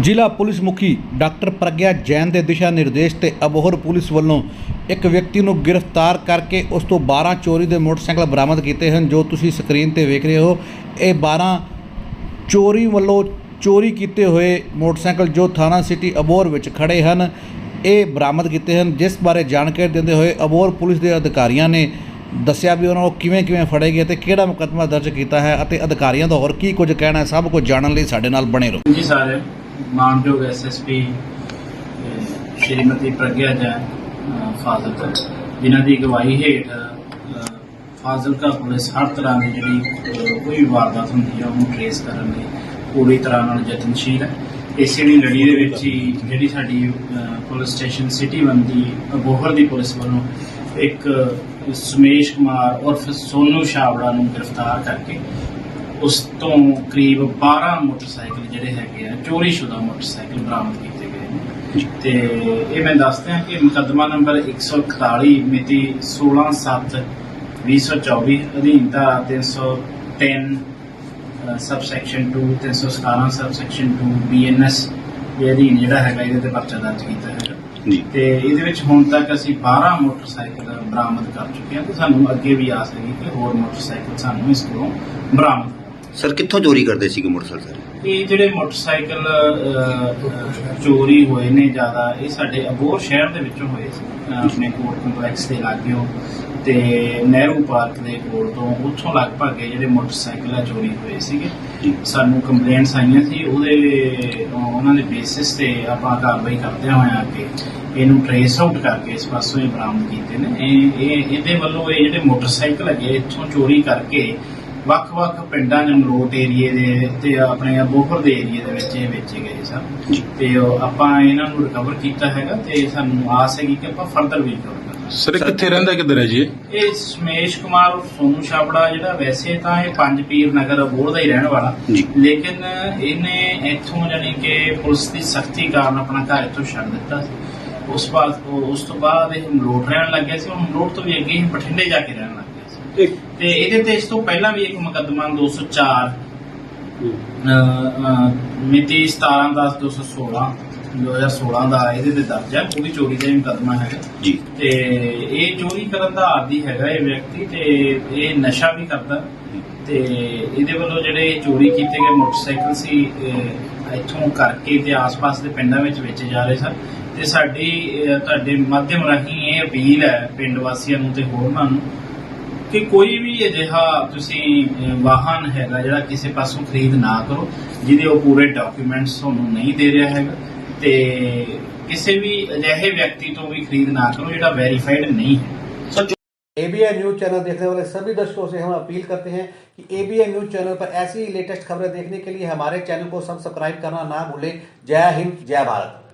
ਜ਼ਿਲ੍ਹਾ ਪੁਲਿਸ ਮੁਖੀ ਡਾਕਟਰ ਪ੍ਰਗਿਆ ਜੈਨ ਦੇ ਦਿਸ਼ਾ ਨਿਰਦੇਸ਼ ਤੇ ਅਬੋਹਰ ਪੁਲਿਸ ਵੱਲੋਂ ਇੱਕ ਵਿਅਕਤੀ ਨੂੰ ਗ੍ਰਿਫਤਾਰ ਕਰਕੇ ਉਸ ਤੋਂ 12 ਚੋਰੀ ਦੇ ਮੋਟਰਸਾਈਕਲ ਬਰਾਮਦ ਕੀਤੇ ਹਨ, ਜੋ ਤੁਸੀਂ ਸਕਰੀਨ ਤੇ ਵੇਖ ਰਹੇ ਹੋ। ਇਹ 12 ਚੋਰੀ ਵੱਲੋਂ ਚੋਰੀ ਕੀਤੇ ਹੋਏ ਮੋਟਰਸਾਈਕਲ ਜੋ ਥਾਣਾ ਸਿਟੀ ਅਬੋਹਰ ਵਿੱਚ ਖੜੇ ਹਨ, ਇਹ ਬਰਾਮਦ ਕੀਤੇ ਹਨ। ਜਿਸ ਬਾਰੇ ਜਾਣਕਾਰੀ ਦਿੰਦੇ ਹੋਏ ਅਬੋਹਰ ਪੁਲਿਸ ਦੇ ਅਧਿਕਾਰੀਆਂ ਨੇ ਦੱਸਿਆ ਵੀ ਉਹਨਾਂ ਨੂੰ ਕਿਵੇਂ ਕਿਵੇਂ ਫੜੇ ਗਏ ਤੇ ਕਿਹੜਾ ਮੁਕੱਦਮਾ ਦਰਜ ਕੀਤਾ ਹੈ ਅਤੇ ਅਧਿਕਾਰੀਆਂ ਦਾ ਹੋਰ ਕੀ ਕੁਝ ਕਹਿਣਾ ਹੈ, ਸਭ ਕੁਝ ਜਾਣਨ ਲਈ ਸਾਡੇ ਨਾਲ ਬਣੇ ਰਹੋ। ਜੀ ਸਾਰੇ। ਮਾਨਯੋਗ ਐਸਐਸਪੀ ਸ਼੍ਰੀਮਤੀ ਪ੍ਰਗਿਆ ਜੈਨ ਫਾਜ਼ਿਲਕਾ, ਜਿਨ੍ਹਾਂ ਦੀ ਅਗਵਾਈ ਹੇਠ ਫਾਜ਼ਿਲਕਾ ਪੁਲਿਸ ਹਰ ਤਰ੍ਹਾਂ ਦੀ ਜਿਹੜੀ ਕੋਈ ਵਾਰਦਾਤ ਹੁੰਦੀ ਹੈ ਉਹਨੂੰ ਟ੍ਰੇਸ ਕਰਨ ਲਈ ਪੂਰੀ ਤਰ੍ਹਾਂ ਨਾਲ ਯਤਨਸ਼ੀਲ ਹੈ। ਇਸੇ ਦੀ ਲੜੀ ਦੇ ਵਿੱਚ ਹੀ ਜਿਹੜੀ ਸਾਡੀ ਪੁਲਿਸ ਸਟੇਸ਼ਨ ਸਿਟੀ ਵਨ ਦੀ ਅਬੋਹਰ ਦੀ ਪੁਲਿਸ ਵੱਲੋਂ ਇੱਕ ਸੁਮੇਸ਼ ਕੁਮਾਰ ਉਰਫ ਸੋਨੂ ਛਾਬੜਾ ਨੂੰ ਗ੍ਰਿਫਤਾਰ ਕਰਕੇ ਉਸ ਤੋਂ ਕਰੀਬ 12 ਮੋਟਰਸਾਈਕਲ ਜਿਹੜੇ ਹੈਗੇ ਆ ਚੋਰੀशुदा ਮੋਟਰਸਾਈਕਲ ਬਰਾਮਦ ਕੀਤੇ ਗਏ ਨੇ। ਤੇ ਇਹ ਮੈਂ ਦੱਸਦਾ ਕਿ ਮੁਕੱਦਮਾ ਨੰਬਰ 141 ਮਿਤੀ 16/7/2024 ਅਧੀਨ ਧਾਰਾ 303 sub section 2 317 sub section 2 BNS ਦੇ ਅਧੀਨ ਜਿਹੜਾ ਹੈਗਾ ਇਹਦੇ ਤੇ ਪਰਚਾ ਦਰਜ ਕੀਤਾ ਜੀ। ਤੇ ਇਹਦੇ ਵਿੱਚ ਹੁਣ ਤੱਕ ਅਸੀਂ 12 ਮੋਟਰਸਾਈਕਲ ਬਰਾਮਦ ਕਰ ਚੁੱਕੇ ਹਾਂ ਤੇ ਸਾਨੂੰ ਅੱਗੇ ਵੀ ਆਸ ਹੈਗੀ ਕਿ ਹੋਰ ਮੋਟਰਸਾਈਕਲ ਸਾਨੂੰ ਇਸ ਕੋਲੋਂ ਬਰਾਮਦ ਸਰ ਕਿੱਥੋਂ ਚੋਰੀ ਕਰਦੇ ਸੀਗੇ ਮੋਟਰਸਾਈਕਲ ਸਰ? ਇਹ ਜਿਹੜੇ ਮੋਟਰਸਾਈਕਲ ਅਹ, ਚੋਰੀ ਹੋਏ ਨੇ ਜ਼ਿਆਦਾ ਇਹ ਸਾਡੇ ਅਬੋਹਰ ਸ਼ਹਿਰ ਦੇ ਵਿੱਚੋਂ ਹੋਏ ਸੀ। ਅਹ, ਆਪਣੇ ਕੋਰਟ ਕੰਪਲੈਕਸ ਦੇ ਲਾਗਿਓ ਤੇ ਨਹਿਰੂ ਪਾਰਕ ਦੇ ਕੋਲ ਤੋਂ ਉੱਥੋਂ ਲਗਭਗ ਇਹ ਜਿਹੜੇ ਮੋਟਰਸਾਈਕਲ ਆ ਚੋਰੀ ਹੋਏ ਸੀਗੇ। ਜੀ ਸਾਨੂੰ ਕੰਪਲੇਂਟਸ ਆਈਆਂ ਸੀ ਉਹਦੇ ਉਹਨਾਂ ਦੇ ਬੇਸਿਸ ਤੇ ਆਪਾਂ ਕਾਰਵਾਈ ਕਰਦੇ ਹੋਏ ਅੱਗੇ ਇਹਨੂੰ ਟ੍ਰੇਸ ਆਊਟ ਕਰਕੇ ਇਸ ਪਾਸੋਂ ਇਹ ਬਰਾਮਦ ਕੀਤੇ ਨੇ। ਇਹ ਇਹ ਇਹਦੇ ਵੱਲੋਂ ਇਹ ਜਿਹੜੇ ਮੋਟਰਸਾਈਕਲ ਹੈਗੇ ਇੱਥੋਂ ਚੋਰੀ ਕਰਕੇ ਵੱਖ-ਵੱਖ ਪਿੰਡਾਂ ਜਮਰੋਟ ਏਰੀਏ ਦੇ ਤੇ ਆਪਣੇ ਬੋਹਰ ਦੇ ਏਰੀਏ ਦੇ ਵਿੱਚ ਇਹ ਵੇਚੇ ਗਏ ਸਨ। ਤੇ ਉਹ ਆਪਾਂ ਇਹਨਾਂ ਨੂੰ ਰਿਕਵਰ ਕੀਤਾ ਹੈਗਾ ਤੇ ਸਾਨੂੰ ਆਸ ਹੈਗੀ ਕਿ ਆਪਾਂ ਫਰਦਰ ਵੀ ਕਰਾਂਗੇ ਸਰ ਕਿੱਥੇ ਰਹਿੰਦਾ ਕਿੱਧਰ ਹੈ ਜੀ ਇਹ? ਸਮੇਸ਼ ਕੁਮਾਰ ਸੋਨੂ ਛਾਬੜਾ ਜਿਹੜਾ ਵੈਸੇ ਤਾਂ ਇਹ ਪੰਜ ਪੀਰ ਨਗਰ ਅਬੋਹਰ ਦਾ ਹੀ ਰਹਿਣ ਵਾਲਾ। ਲੇਕਿਨ ਇਹਨੇ ਇੱਥੋਂ ਜਾਨੀ ਕਿ ਪੁਲਿਸ ਦੀ ਸਖਤੀ ਕਾਰਨ ਆਪਣਾ ਘਰ ਇੱਥੋਂ ਛੱਡ ਦਿੱਤਾ ਉਸ ਬਾਅਦ ਉਸ ਤੋਂ ਬਾਅਦ ਇਹ ਮਲੋਟ ਰਹਿਣ ਲੱਗ ਗਿਆ ਸੀ। ਹੁਣ ਮਲੋਟ ਤੋਂ ਵੀ ਅੱਗੇ ਇਹ ਬਠਿੰਡੇ ਜਾ ਕੇ ਰਹਿਣ ਲੱਗ ਤੇ ਇਹਦੇ ਤੇ ਇਸ ਤੋਂ ਪਹਿਲਾਂ ਵੀ ਇੱਕ ਮੁਕੱਦਮਾ 204 ਅਹ, ਅਹ, ਮਿਤੀ 17 10 216 2016 ਦਾ ਇਹਦੇ ਤੇ ਦਰਜ ਹੈ। ਉਹ ਵੀ ਚੋਰੀ ਦਾ ਹੀ ਮੁਕੱਦਮਾ ਹੈਗਾ ਜੀ। ਤੇ ਇਹ ਚੋਰੀ ਕਰਨ ਦਾ ਆਦੀ ਹੈਗਾ ਇਹ ਵਿਅਕਤੀ ਤੇ ਇਹ ਨਸ਼ਾ ਵੀ ਕਰਦਾ। ਤੇ ਇਹਦੇ ਵੱਲੋਂ ਜਿਹੜੇ ਚੋਰੀ ਕੀਤੇ ਗਏ ਮੋਟਰਸਾਈਕਲ ਸੀ ਇੱਥੋਂ ਕਰਕੇ ਤੇ ਆਸ-ਪਾਸ ਦੇ ਪਿੰਡਾਂ ਵਿੱਚ ਵੇਚੇ ਜਾ ਰਹੇ ਸਨ। ਤੇ ਸਾਡੀ ਤੁਹਾਡੇ ਮਾਧਿਅਮ ਰਾਹੀਂ ਇਹ ਅਪੀਲ ਹੈ ਪਿੰਡ ਵਾਸੀਆਂ ਨੂੰ ਤੇ ਹੋਰਨਾਂ ਨੂੰ ਕਿ ਕੋਈ ਵੀ ਅਜਿਹਾ ਤੁਸੀਂ ਅਹ, ਵਾਹਨ ਹੈਗਾ ਜਿਹੜਾ ਕਿਸੇ ਪਾਸੋਂ ਖਰੀਦ ਨਾ ਕਰੋ ਜਿਹਦੇ ਉਹ ਪੂਰੇ ਡਾਕੂਮੈਂਟਸ ਤੁਹਾਨੂੰ ਨਹੀਂ ਦੇ ਰਿਹਾ ਹੈਗਾ ਤੇ ਕਿਸੇ ਵੀ ਅਜਿਹੇ ਵਿਅਕਤੀ ਤੋਂ ਵੀ ਖਰੀਦ ਨਾ ਕਰੋ ਜਿਹੜਾ ਵੈਰੀਫਾਈਡ ਨਹੀਂ ਹੈ एबीएन न्यूज चैनल देखने वाले सभी दर्शकों से हम अपील करते हैं कि एबीएन न्यूज चैनल पर ऐसी ही लेटेस्ट खबरें देखने के लिए हमारे चैनल को सब्सक्राइब करना ना भूलें जय हिंद जय भारत